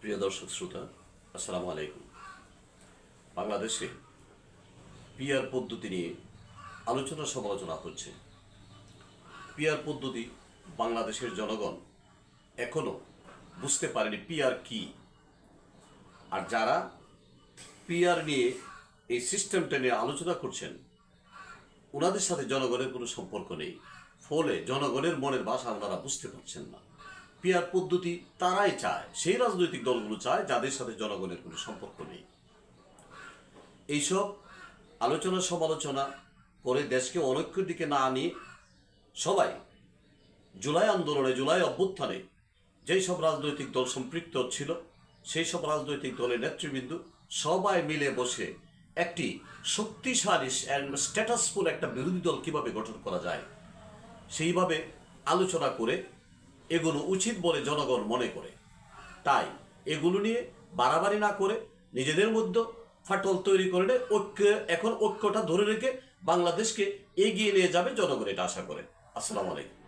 প্রিয় দর্শক শ্রোতা, আসসালামু আলাইকুম। বাংলাদেশে পিআর পদ্ধতি নিয়ে আলোচনা সমালোচনা হচ্ছে। পিআর পদ্ধতি বাংলাদেশের জনগণ এখনও বুঝতে পারেনি পিআর কি। আর যারা পিআর নিয়ে এই সিস্টেমটা নিয়ে আলোচনা করছেন ওনাদের সাথে জনগণের কোনো সম্পর্ক নেই। ফলে জনগণের মনের ভাষা ওনারা বুঝতে পারছেন না। পিয়ার পদ্ধতি তারাই চায়, সেই রাজনৈতিক দলগুলো চায়, যাদের সাথে জনগণের কোনো সম্পর্ক নেই। এইসব আলোচনা সমালোচনা করে দেশকে অনৈক্যের দিকে না নিয়ে সবাই জুলাই আন্দোলনে, জুলাই অভ্যুত্থানে যেই সব রাজনৈতিক দল সম্পৃক্ত ছিল, সেই সব রাজনৈতিক দলের নেতৃবৃন্দ সবাই মিলে বসে একটি শক্তিশালী স্ট্যাটাসফুল একটা বিরোধী দল কীভাবে গঠন করা যায়, সেইভাবে আলোচনা করে এগুলো উচিত বলে জনগণ মনে করে। তাই এগুলো নিয়ে বাড়াবাড়ি না করে নিজেদের মধ্যে ফাটল তৈরি করে ঐক্য, এখন ঐক্যটা ধরে রেখে বাংলাদেশকে এগিয়ে নিয়ে যাবে জনগণ, এটা আশা করে আসসালামু আলাইকুম।